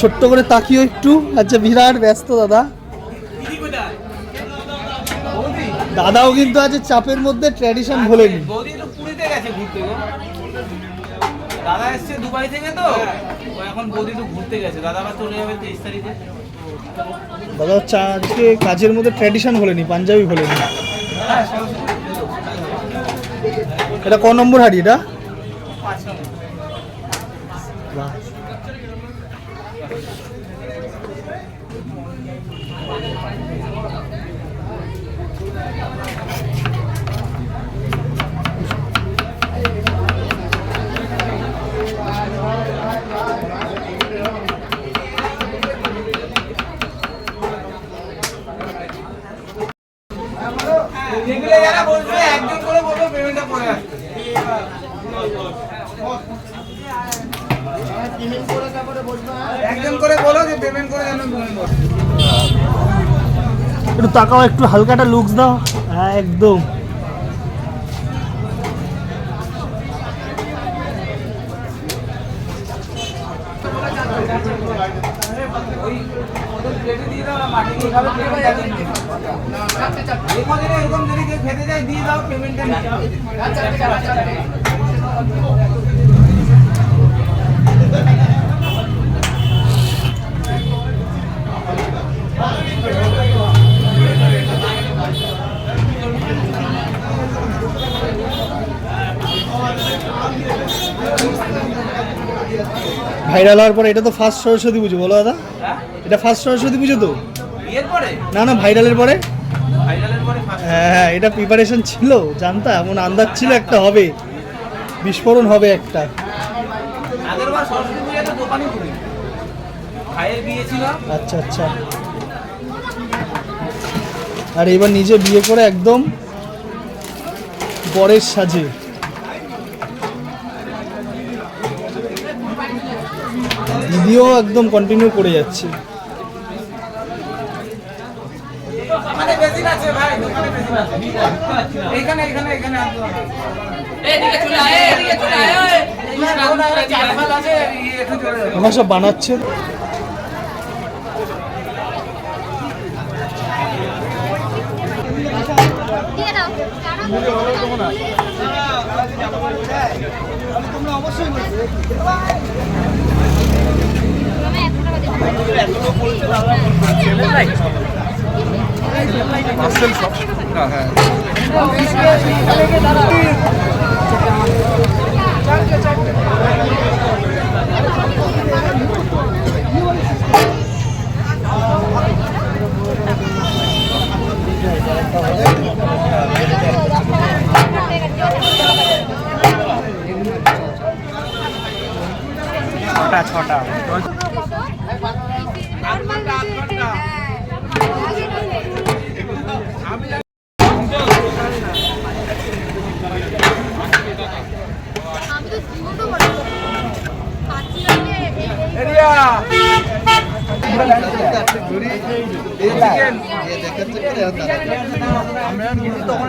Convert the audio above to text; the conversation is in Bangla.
ছোট্ট করে তাকিও একটু। আচ্ছা বিরাট ব্যস্ত দাদা। দাদাও কিন্তু আছে চাপের মধ্যে ট্র্যাডিশন ভোলেনি। দাদা এসছে দুবাই থেকে তো। এখন বৌদি তো ঘুরতে গেছে। দাদা আবার চলে যাবে তেইশ তারিখে। দাদা আজকে কাজের মধ্যে ট্র্যাডিশন ভোলেনি পাঞ্জাবি ভোলেনি। হ্যাঁ এটা ক নম্বর হাড়ি এটা? একজন করে বলব পেমেন্টটা করে আসতে একজন করে বলো যে পেমেন্ট করে যেন একটু তাকাও একটু হালকাটা লুকস দাও। হ্যাঁ একদম। এরকম যদি এরকম খেতে যায় দিয়ে দাও পেমেন্টটা ভাইরাল হওয়ার পরে এটা তো ফার্স্ট সরস্বতী পুজো বলো দাদা। হ্যাঁ? এটা ফার্স্ট সরস্বতী পুজো তো? না না ভাইরালের পরে? হ্যাঁ হ্যাঁ এটা প্রিপারেশন ছিল জানতা এমন আন্দাজ ছিল একটা হবে। বিস্ফোরণ হবে একটা। বার সরস্বতী পুজোয় তো দোকানই খুলি ভাইয়ের বিয়ে ছিল আচ্ছা আচ্ছা। আর এবার নিজে বিয়ে করে একদম বরের সাজে। দিদিও একদম কন্টিনিউ করে যাচ্ছে। বেশি আছে ভাই দোকানে বেশি আছে এখানে এখানে এখানে চলে আয় এদিকে চলে আয়। ওনার সব বানাচ্ছে? অবশ্যই ছটা ছটা। এরিয়া। আমরা তখন